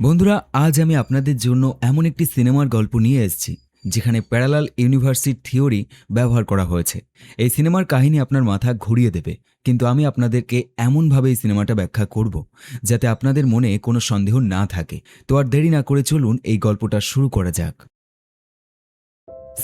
বন্ধুরা, আজ আমি আপনাদের জন্য এমন একটি সিনেমার গল্প নিয়ে এসেছি, যেখানে প্যারালাল ইউনিভার্সিট থিওরি ব্যবহার করা হয়েছে। এই সিনেমার কাহিনী আপনার মাথা ঘুরিয়ে দেবে, কিন্তু আমি আপনাদেরকে এমনভাবে এই সিনেমাটা ব্যাখ্যা করব, যাতে আপনাদের মনে কোনো সন্দেহ না থাকে। তো আর দেরি না করে চলুন এই গল্পটা শুরু করা যাক।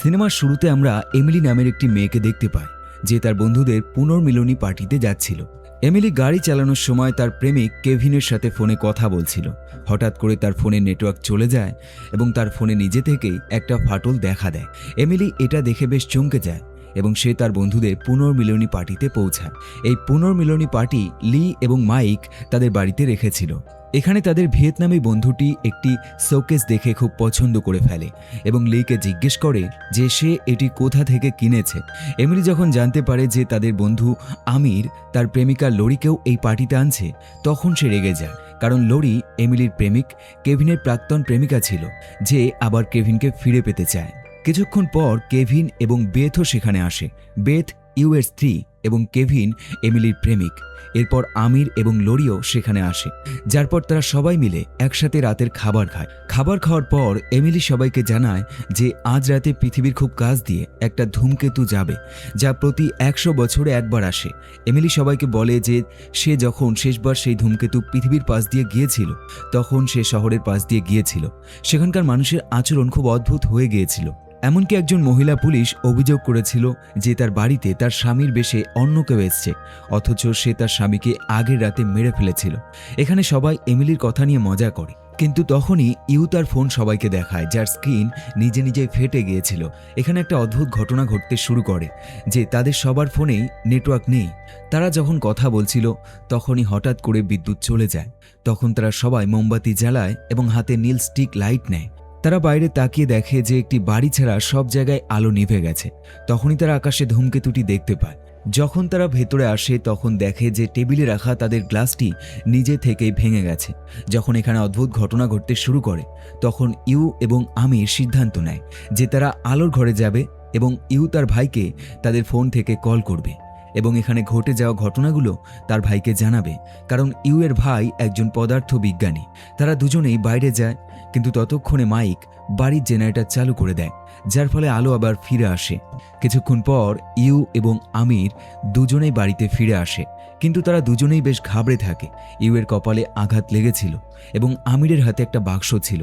সিনেমার শুরুতে আমরা এমিলি নামের একটি মেয়েকে দেখতে পাই, যে তার বন্ধুদের পুনর্মিলনী পার্টিতে যাচ্ছিল। এমিলি গাড়ি চালানোর সময় তার প্রেমিক কেভিনের সাথে ফোনে কথা বলছিল। হঠাৎ করে তার ফোনে নেটওয়ার্ক চলে যায় এবং তার ফোনে নিজে থেকেই একটা ফাটল দেখা দেয়। এমিলি এটা দেখে বেশ চমকে যায় এবং সে তার বন্ধুদের পুনর্মিলনী পার্টিতে পৌঁছায়। এই পুনর্মিলনী পার্টি লি এবং মাইক তাদের বাড়িতে রেখেছিল। এখানে তাদের ভিয়েতনামি বন্ধুটি একটি শোকেস দেখে খুব পছন্দ করে ফেলে এবং লিকে জিজ্ঞেস করে যে সে এটি কোথা থেকে কিনেছে। এমিলি যখন জানতে পারে যে তাদের বন্ধু আমির, তার প্রেমিকা লরিকেও এই পার্টিতে আনছে, তখন সে রেগে যায়, কারণ লরি এমিলির প্রেমিক, কেভিনের প্রাক্তন প্রেমিকা ছিল, যে আবার কেভিনকে ফিরে পেতে চায়। কিছুক্ষণ পর কেভিন এবং বেথও সেখানে আসে। বেথ ইউ এর স্ত্রী এবং কেভিন, এমিলির প্রেমিক। এরপর আমির এবং লরিও সেখানে আসে। যার পর তারা সবাই মিলে একসাথে রাতের খাবার খায়। খাবার খাওয়ার পর এমিলি সবাইকে জানায় যে আজ রাতে পৃথিবীর খুব কাছ দিয়ে একটা ধূমকেতু যাবে, যা প্রতি একশো বছরে একবার আসে। এমিলি সবাইকে বলে যে সে যখন শেষবার সেই ধূমকেতু পৃথিবীর পাশ দিয়ে গিয়েছিল, তখন সে শহরের পাশ দিয়ে গিয়েছিল। সেখানকার মানুষের আচরণ খুব অদ্ভুত হয়ে গিয়েছিল। এমনকি একজন মহিলা পুলিশ অভিযোগ করেছিল যে তার বাড়িতে তার স্বামীর বেশে অন্য কেউ এসছে, অথচ সে তার স্বামীকে আগের রাতে মেরে ফেলেছিল। এখানে সবাই এমিলির কথা নিয়ে মজা করে। কিন্তু তখনই ইউ তার ফোন সবাইকে দেখায়, যার স্ক্রিন নিজে নিজে ফেটে গিয়েছিল। এখানে একটা অদ্ভুত ঘটনা ঘটতে শুরু করে, যে তাদের সবার ফোনেই নেটওয়ার্ক নেই। তারা যখন কথা বলছিল, তখনই হঠাৎ করে বিদ্যুৎ চলে যায়। তখন তারা সবাই মোমবাতি জ্বালায় এবং হাতে নীল স্টিক লাইট নেয়। তারা বাইরে তাকিয়ে দেখে যে একটি বাড়ি ছাড়া সব জায়গায় আলো নিভে গেছে। তখনই তারা আকাশে ধূমকেতুটি দেখতে পায়। যখন তারা ভেতরে আসে, তখন দেখে যে টেবিলে রাখা তাদের গ্লাসটি নিজে থেকেই ভেঙে গেছে। যখন এখানে অদ্ভুত ঘটনা ঘটতে শুরু করে, তখন ইউ এবং আমির সিদ্ধান্ত নেয় যে তারা আলোর ঘরে যাবে এবং ইউ তার ভাইকে তাদের ফোন থেকে কল করবে। এবং এখানে ঘটে যাওয়া ঘটনাগুলো তার ভাইকে জানাবে, কারণ ইউ এর ভাই একজন পদার্থ বিজ্ঞানী তারা দুজনেই বাইরে যায়, কিন্তু ততক্ষণে মাইক বাড়ির জেনারেটর চালু করে দেয়, যার ফলে আলো আবার ফিরে আসে। কিছুক্ষণ পর ইউ এবং আমির দুজনেই বাড়িতে ফিরে আসে, কিন্তু তারা দুজনেই বেশ ঘাবড়ে থাকে। ইউ এর কপালে আঘাত লেগেছিল এবং আমিরের হাতে একটা বাক্স ছিল।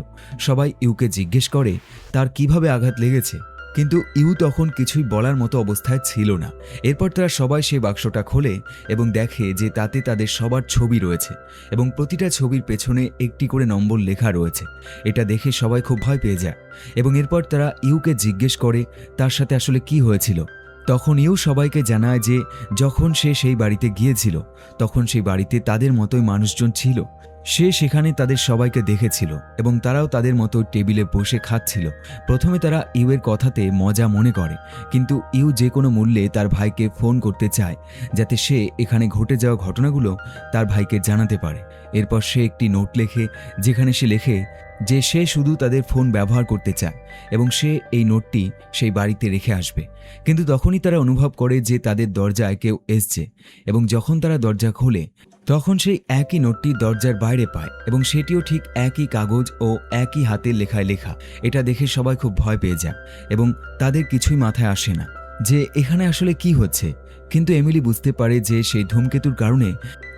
সবাই ইউকে জিজ্ঞেস করে, তার কীভাবে আঘাত লেগেছে? কিন্তু ইউ তখন কিছুই বলার মতো অবস্থায় ছিল না। এরপর তারা সবাই সেই বাক্সটা খোলে এবং দেখে যে তাতে তাদের সবার ছবি রয়েছে এবং প্রতিটা ছবির পেছনে একটি করে নম্বর লেখা রয়েছে। এটা দেখে সবাই খুব ভয় পেয়ে যায় এবং এরপর তারা ইউকে জিজ্ঞেস করে, তার সাথে আসলে কি হয়েছিল? তখন ইউ সবাইকে জানায় যে যখন সে সেই বাড়িতে গিয়েছিল, তখন সেই বাড়িতে তাদের মতোই মানুষজন ছিল। সে সেখানে তাদের সবাইকে দেখেছিল এবং তারাও তাদের মতো টেবিলে বসে খাচ্ছিল। প্রথমে তারা ইউয়ের কথাতে মজা মনে করে, কিন্তু ইউ যে কোনো মূল্যে তার ভাইকে ফোন করতে চায়, যাতে সে এখানে ঘটে যাওয়া ঘটনাগুলো তার ভাইকে জানাতে পারে। এরপর সে একটি নোট লেখে, যেখানে সে লেখে যে সে শুধু তাদের ফোন ব্যবহার করতে চায় এবং সে এই নোটটি সেই বাড়িতে রেখে আসবে। কিন্তু তখনই তারা অনুভব করে যে তাদের দরজায় কেউ এসছে এবং যখন তারা দরজা খোলে, তখন সেই একই নোটটি দরজার বাইরে পায় এবং সেটিও ঠিক একই কাগজ ও একই হাতের লেখায় লেখা। এটা দেখে সবাই খুব ভয় পেয়ে যায় এবং তাদের কিছুই মাথায় আসে না যে এখানে আসলে কি হচ্ছে। কিন্তু এমিলি বুঝতে পারে যে সেই ধূমকেতুর কারণে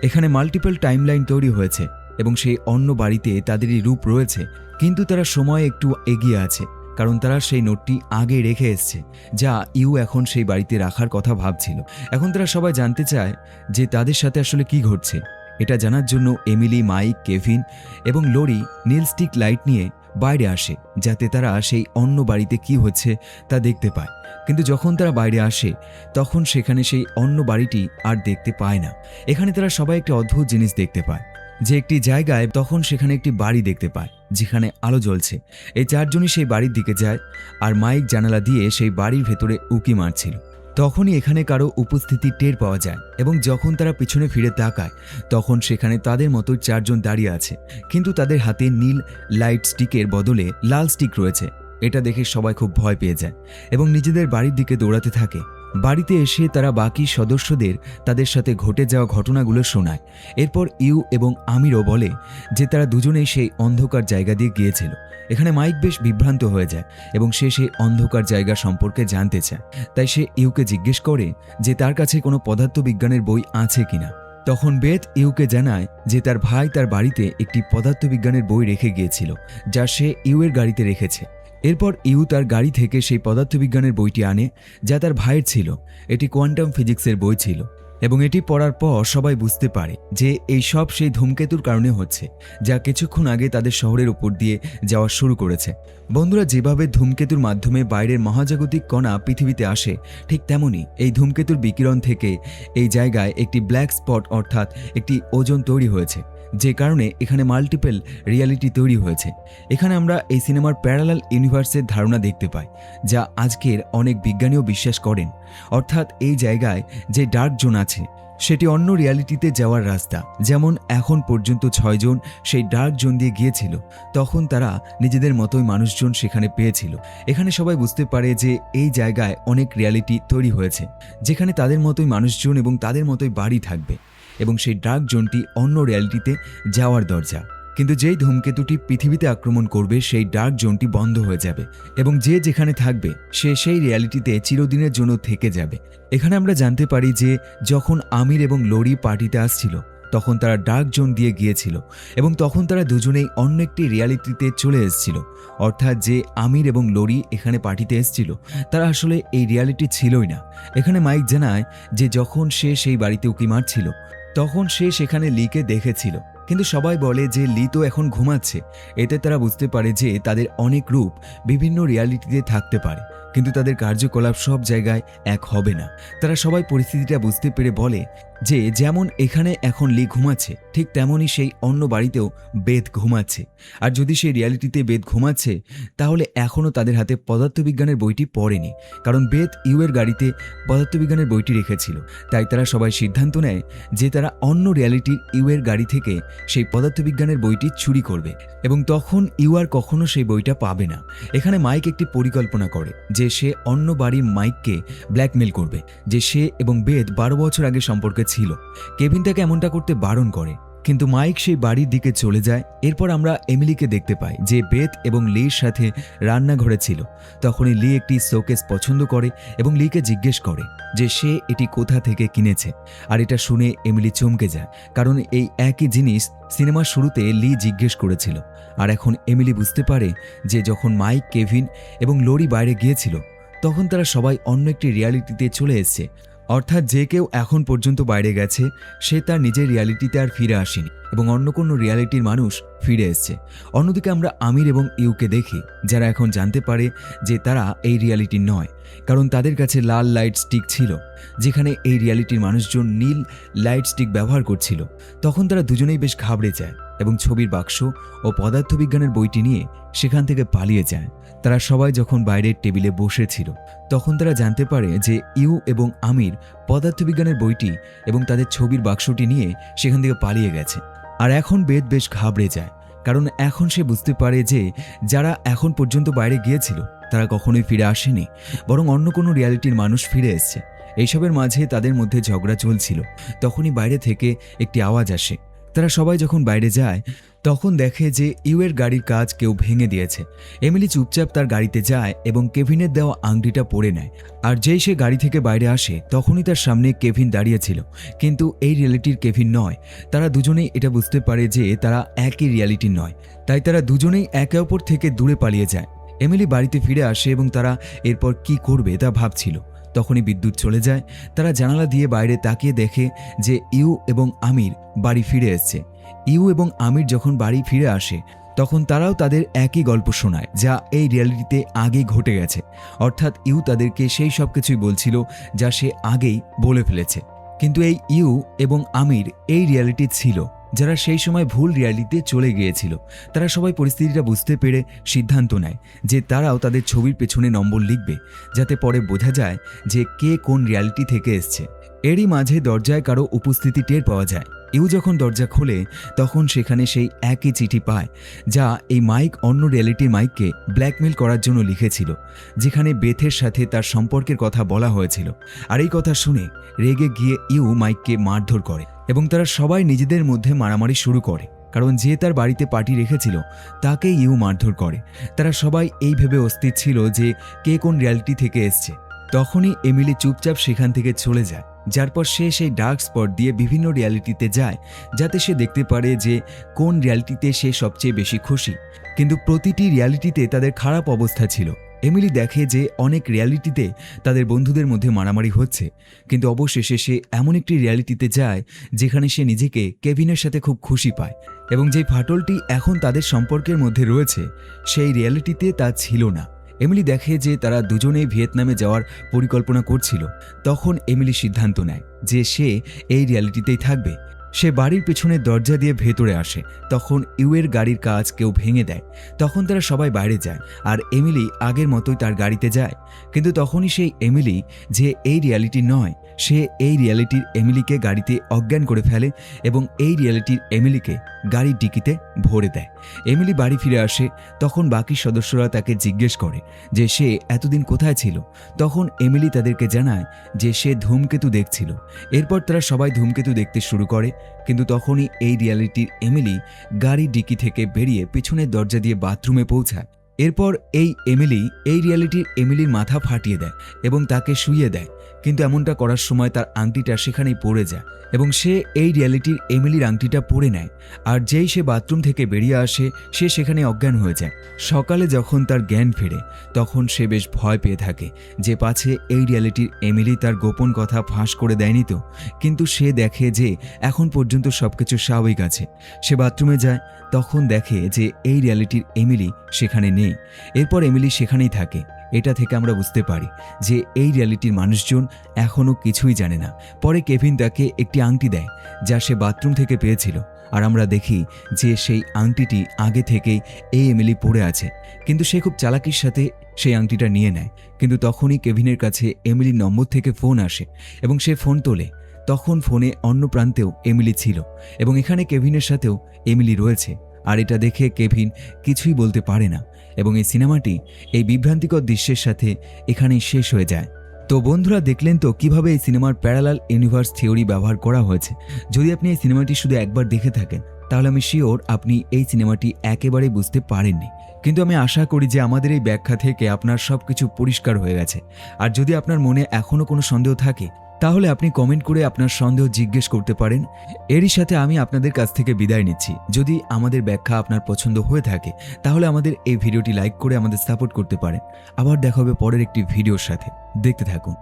এখানে মাল্টিপল টাইমলাইন তৈরি হয়েছে। এবং সেই অন্য বাড়িতে তাদেরই রূপ রয়েছে, কিন্তু তারা সময় একটু এগিয়ে আছে, কারণ তারা সেই নোটটি আগে রেখে এসছে, যা ইউ এখন সেই বাড়িতে রাখার কথা ভাবছিল। এখন তারা সবাই জানতে চায় যে তাদের সাথে আসলে কি ঘটছে। এটা জানার জন্য এমিলি, মাইক, কেভিন এবং লরি নীল স্টিক লাইট নিয়ে বাইরে আসে, যাতে তারা সেই অন্য বাড়িতে কি হচ্ছে তা দেখতে পায়। কিন্তু যখন তারা বাইরে আসে, তখন সেখানে সেই অন্য বাড়িটি আর দেখতে পায় না। এখানে তারা সবাই একটি অদ্ভুত জিনিস দেখতে পায়। যে একটি জায়গায় তখন সেখানে একটি বাড়ি দেখতে পায়, যেখানে আলো জ্বলছে। এই চারজনই সেই বাড়ির দিকে যায় আর মাইক জানালা দিয়ে সেই বাড়ির ভেতরে উকি মারছিল। তখনই এখানে কারও উপস্থিতি টের পাওয়া যায় এবং যখন তারা পিছনে ফিরে তাকায়, তখন সেখানে তাদের মতো চারজন দাঁড়িয়ে আছে। কিন্তু তাদের হাতে নীল লাইট স্টিকের বদলে লাল স্টিক রয়েছে। এটা দেখে সবাই খুব ভয় পেয়ে যায় এবং নিজেদের বাড়ির দিকে দৌড়াতে থাকে। বাড়িতে এসে তারা বাকি সদস্যদের তাদের সাথে ঘটে যাওয়া ঘটনাগুলো শোনায়। এরপর ইউ এবং আমিরও বলে যে তারা দুজনেই সেই অন্ধকার জায়গা দিয়ে গিয়েছিল। এখানে মাইক বেশ বিভ্রান্ত হয়ে যায় এবং সে সেই অন্ধকার জায়গা সম্পর্কে জানতে চায়। তাই সে ইউকে জিজ্ঞেস করে যে তার কাছে কোনো পদার্থবিজ্ঞানের বই আছে কিনা। তখন বেদ ইউকে জানায় যে তার ভাই তার বাড়িতে একটি পদার্থবিজ্ঞানের বই রেখে গিয়েছিল, যা সে ইউয়ের গাড়িতে রেখেছে। এরপর ইউ তার গাড়ি থেকে সেই পদার্থবিজ্ঞানের বইটি আনে, যা তার ভাইয়ের ছিল। এটি কোয়ান্টাম ফিজিক্সের বই ছিল এবং এটি পড়ার পর সবাই বুঝতে পারে যে এই সব সেই ধূমকেতুর কারণে হচ্ছে, যা কিছুক্ষণ আগে তাদের শহরের উপর দিয়ে যাওয়া শুরু করেছে। বন্ধুরা, যেভাবে ধূমকেতুর মাধ্যমে বাইরের মহাজাগতিক কণা পৃথিবীতে আসে, ঠিক তেমনি এই ধূমকেতুর বিকিরণ থেকে এই জায়গায় একটি ব্ল্যাক স্পট অর্থাৎ একটি ওজন তৈরি হয়েছে। যে কারণে এখানে মাল্টিপল রিয়ালিটি তৈরি হয়েছে। এখানে আমরা এই সিনেমার প্যারালাল ইউনিভার্সের ধারণা দেখতে পাই, যা আজকের অনেক বিজ্ঞানীও বিশ্বাস করেন। অর্থাৎ এই জায়গায় যে ডার্ক জোন আছে, সেটি অন্য রিয়ালিটিতে যাওয়ার রাস্তা। যেমন এখন পর্যন্ত ছয়জন সেই ডার্ক জোন দিয়ে গিয়েছিল, তখন তারা নিজেদের মতোই মানুষজন সেখানে পেয়েছিল। এখানে সবাই বুঝতে পারে যে এই জায়গায় অনেক রিয়ালিটি তৈরি হয়েছে, যেখানে তাদের মতোই মানুষজন এবং তাদের মতোই বাড়ি থাকবে। এবং সেই ডার্ক জোনটি অন্য রিয়ালিটিতে যাওয়ার দরজা। কিন্তু যেই ধূমকেতুটি পৃথিবীতে আক্রমণ করবে, সেই ডার্ক জোনটি বন্ধ হয়ে যাবে এবং যে যেখানে থাকবে, সে সেই রিয়ালিটিতে চিরদিনের জন্য থেকে যাবে। এখানে আমরা জানতে পারি যে, যখন আমির এবং লরি পার্টিতে আসছিল, তখন তারা ডার্ক জোন দিয়ে গিয়েছিল এবং তখন তারা দুজনেই অন্য একটি রিয়ালিটিতে চলে এসেছিল। অর্থাৎ যে আমির এবং লরি এখানে পার্টিতে এসেছিল, তারা আসলে এই রিয়ালিটি ছিলই না। এখানে মাইক জানায় যে, যখন সে সেই বাড়িতে উকি মারছিল তখন সে সেখানে লিকে দেখেছিল। কিন্তু সবাই বলে যে লি তো এখন ঘুমাচ্ছে। এতে তারা বুঝতে পারে যে তাদের অনেক রূপ বিভিন্ন রিয়ালিটিতে থাকতে পারে। কিন্তু তাদের কার্যকলাপ সব জায়গায় এক হবে না। তারা সবাই পরিস্থিতিটা বুঝতে পেরে বলে যে যেমন এখানে এখন লি ঘুমাচ্ছে, ঠিক তেমনই সেই অন্য বাড়িতেও বেদ ঘুমাচ্ছে। আর যদি সেই রিয়ালিটিতে বেদ ঘুমাচ্ছে, তাহলে এখনও তাদের হাতে পদার্থবিজ্ঞানের বইটি পড়েনি, কারণ বেদ ইউয়ের গাড়িতে পদার্থবিজ্ঞানের বইটি রেখেছিল। তাই তারা সবাই সিদ্ধান্ত নেয় যে তারা অন্য রিয়ালিটির ইউয়ের গাড়ি থেকে সেই পদার্থবিজ্ঞানের বইটি চুরি করবে। এবং তখন ইউ আর কখনো সেই বইটা পাবে না। এখানে মাইক একটি পরিকল্পনা করে যে সে অন্য বাড়ির মাইককে ব্ল্যাকমেল করবে, যে সে এবং বেদ বারো বছর আগে সম্পর্কে ছিল। কেভিন তাকে এমনটা করতে বারণ করে। কিন্তু মাইক সেই বাড়ির দিকে চলে যায়। এরপর আমরা এমিলিকে দেখতে পাই যে বেত এবং লির সাথে রান্নাঘরে ছিল। তখনই লি একটি শোকেস পছন্দ করে এবং লিকে জিজ্ঞেস করে যে সে এটি কোথা থেকে কিনেছে। আর এটা শুনে এমিলি চমকে যায়। কারণ এই একই জিনিস সিনেমার শুরুতে লি জিজ্ঞেস করেছিল। আর এখন এমিলি বুঝতে পারে যে যখন মাইক, কেভিন এবং লরি বাইরে গিয়েছিল, তখন তারা সবাই অন্য একটি রিয়ালিটিতে চলে এসেছে। অর্থাৎ যে কেউ এখন পর্যন্ত বাইরে গেছে, সে তার নিজের রিয়ালিটিতে আর ফিরে আসেনি এবং অন্য কোনো রিয়ালিটির মানুষ ফিরে এসছে। অন্যদিকে আমরা আমির এবং ইউকে দেখি, যারা এখন জানতে পারে যে তারা এই রিয়ালিটি নয়, কারণ তাদের কাছে লাল লাইট স্টিক ছিল, যেখানে এই রিয়ালিটির মানুষজন নীল লাইট স্টিক ব্যবহার করছিল। তখন তারা দুজনেই বেশ ঘাবড়ে যায়। এবং ছবির বাক্স ও পদার্থবিজ্ঞানের বইটি নিয়ে সেখান থেকে পালিয়ে যায়। তারা সবাই যখন বাইরের টেবিলে বসেছিল, তখন তারা জানতে পারে যে ইউ এবং আমির পদার্থবিজ্ঞানের বইটি এবং তাদের ছবির বাক্সটি নিয়ে সেখান থেকে পালিয়ে গেছে। আর এখন বেদ বেশ ঘাবড়ে যায়, কারণ এখন সে বুঝতে পারে যে যারা এখন পর্যন্ত বাইরে গিয়েছিল, তারা কখনোই ফিরে আসেনি, বরং অন্য কোনো রিয়ালিটির মানুষ ফিরে এসছে। এইসবের মাঝে তাদের মধ্যে ঝগড়া চলছিল। তখনই বাইরে থেকে একটি আওয়াজ আসে। তারা সবাই যখন বাইরে যায়, তখন দেখে যে ইউয়ের গাড়ির কাজ কেউ ভেঙে দিয়েছে। এমিলি চুপচাপ তার গাড়িতে যায় এবং কেভিনের দেওয়া আংটিটা পরে নেয়। আর যেই সে গাড়ি থেকে বাইরে আসে, তখনই তার সামনে কেভিন দাঁড়িয়েছিল কিন্তু এই রিয়ালিটির কেভিন নয়। তারা দুজনেই এটা বুঝতে পারে যে তারা একই রিয়ালিটি নয়। তাই তারা দুজনেই একে অপর থেকে দূরে পালিয়ে যায়। এমিলি বাড়িতে ফিরে আসে এবং তারা এরপর কি করবে তা ভাবছিল। তখনই বিদ্যুৎ চলে যায়। তারা জানালা দিয়ে বাইরে তাকিয়ে দেখে যে ইউ এবং আমির বাড়ি ফিরে এসছে। ইউ এবং আমির যখন বাড়ি ফিরে আসে, তখন তারাও তাদের একই গল্প শোনায়, যা এই রিয়ালিটিতে আগেই ঘটে গেছে। অর্থাৎ ইউ তাদেরকে সেই সব কিছুই বলছিল, যা সে আগেই বলে ফেলেছে। কিন্তু এই ইউ এবং আমির এই রিয়ালিটি ছিল। যারা সেই সময় ভুল রিয়ালিটিতে চলে গিয়েছিল, তারা সবাই পরিস্থিতিটা বুঝতে পেরে সিদ্ধান্ত নেয় যে তারাও তাদের ছবির পেছনে নম্বর লিখবে, যাতে পরে বোঝা যায় যে কে কোন রিয়ালিটি থেকে এসছে। এরই মাঝে দরজায় কারও উপস্থিতি টের পাওয়া যায়। ইউ যখন দরজা খোলে, তখন সেখানে সেই একই চিঠি পায়, যা এই মাইক অন্য রিয়েলিটির মাইককে ব্ল্যাকমেল করার জন্য লিখেছিল, যেখানে বেথের সাথে তার সম্পর্কের কথা বলা হয়েছিল। আর এই কথা শুনে রেগে গিয়ে ইউ মাইককে মারধর করে। এবং তারা সবাই নিজেদের মধ্যে মারামারি শুরু করে, কারণ যে তার বাড়িতে পার্টি রেখেছিল তাকে ইউ মারধর করে। তারা সবাই এই ভেবে অস্থির ছিল যে কে কোন রিয়ালিটি থেকে এসছে। তখনই এমিলি চুপচাপ সেখান থেকে চলে যায়, যার পর সে সেই ডার্ক স্পট দিয়ে বিভিন্ন রিয়ালিটিতে যায়, যাতে সে দেখতে পারে যে কোন রিয়ালিটিতে সে সবচেয়ে বেশি খুশি। কিন্তু প্রতিটি রিয়ালিটিতে তাদের খারাপ অবস্থা ছিল। এমিলি দেখে যে অনেক রিয়ালিটিতে তাদের বন্ধুদের মধ্যে মারামারি হচ্ছে। কিন্তু অবশেষে সে এমন একটি রিয়ালিটিতে যায় যেখানে সে নিজেকে কেভিনের সাথে খুব খুশি পায় এবং যে ফাটলটি এখন তাদের সম্পর্কের মধ্যে রয়েছে, সেই রিয়ালিটিতে তা ছিল না। এমিলি দেখে যে তারা দুজনেই ভিয়েতনামে যাওয়ার পরিকল্পনা করছিল। তখন এমিলি সিদ্ধান্ত নেয় যে সে এই রিয়ালিটিতেই থাকবে। সে বাড়ির পেছনে দরজা দিয়ে ভেতরে আসে। তখন ইউয়ের গাড়ির কাজ কেউ ভেঙে দেয়। তখন তারা সবাই বাইরে যায় আর এমিলি আগের মতোই তার গাড়িতে যায়। কিন্তু তখনই সেই এমিলি যে এই রিয়ালিটি নয়, সে এই রিয়ালিটির এমিলিকে গাড়িতে অজ্ঞান করে ফেলে এবং এই রিয়ালিটির এমিলিকে গাড়ির ডিকিতে ভরে দেয়। এমিলি বাড়ি ফিরে আসে, তখন বাকি সদস্যরা তাকে জিজ্ঞেস করে যে সে এতদিন কোথায় ছিল? তখন এমিলি তাদেরকে জানায় যে সে ধূমকেতু দেখছিল। এরপর তারা সবাই ধূমকেতু দেখতে শুরু করে কিন্তু তখনই এই রিয়ালিটির এমিলি গাড়ি ডিকি থেকে বেরিয়ে পিছনের দরজা দিয়ে বাথরুমে পৌঁছায়। এরপর এই এমিলি, এই রিয়ালিটির এমিলির মাথা ফাটিয়ে দেয় এবং তাকে শুইয়ে দেয়। কিন্তু এমনটা করার সময় তার আংটিটা সেখানেই পড়ে যায় এবং সে এই রিয়ালিটির এমিলির আংটিটা পরে নেয়। আর যেই সে বাথরুম থেকে বেরিয়ে আসে, সে সেখানে অজ্ঞান হয়ে যায়। সকালে যখন তার জ্ঞান ফেরে, তখন সে বেশ ভয় পেয়ে থাকে যে পাছে এই রিয়ালিটির এমিলি তার গোপন কথা ফাঁস করে দেয়নি তো? কিন্তু সে দেখে যে এখন পর্যন্ত সবকিছু স্বাভাবিক আছে। সে বাথরুমে যায়, তখন দেখে যে এই রিয়ালিটির এমিলি সেখানে নেই। এরপর এমিলি সেখানেই থাকে। এটা থেকে আমরা বুঝতে পারি যে এই রিয়ালিটির মানুষজন এখনও কিছুই জানে না। পরে কেভিন তাকে একটি আংটি দেয়, যা সে বাথরুম থেকে পেয়েছিল। আর আমরা দেখি যে সেই আংটিটি আগে থেকেই এই এমিলি পড়ে আছে। কিন্তু সে খুব চালাকির সাথে সেই আংটিটা নিয়ে নেয়। কিন্তু তখনই কেভিনের কাছে এমিলির নম্বর থেকে ফোন আসে এবং সে ফোন তোলে। তখন ফোনে অন্য প্রান্তেও এমিলি ছিল এবং এখানে কেভিনের সাথেও এমিলি রয়েছে। আর এটা দেখে কেভিন কিছুই বলতে পারে না। এবং এই সিনেমাটি এই বিভ্রান্তিকর দৃশ্যের সাথে এখানেই শেষ হয়ে যায়। তো বন্ধুরা, দেখলেন তো কীভাবে এই সিনেমার প্যারালাল ইউনিভার্স থিওরি ব্যবহার করা হয়েছে? যদি আপনি এই সিনেমাটি শুধু একবার দেখে থাকেন, তাহলে আমি শিওর আপনি এই সিনেমাটি একেবারেই বুঝতে পারেননি। কিন্তু আমি আশা করি যে আমাদের এই ব্যাখ্যা থেকে আপনার সব কিছু পরিষ্কার হয়ে গেছে। আর যদি আপনার মনে এখনও কোনো সন্দেহ থাকে তাহলে আপনি কমেন্ট করে আপনার সন্দেহ জিজ্ঞেস করতে পারেন। এরই সাথে আমি আপনাদের কাছ থেকে বিদায় নিচ্ছি। যদি আমাদের ব্যাখ্যা আপনার পছন্দ হয়ে থাকে, তাহলে আমাদের এই ভিডিওটি লাইক করে আমাদের সাপোর্ট করতে পারেন। আবার দেখা হবে পরের একটি ভিডিওর সাথে। দেখতে থাকুন।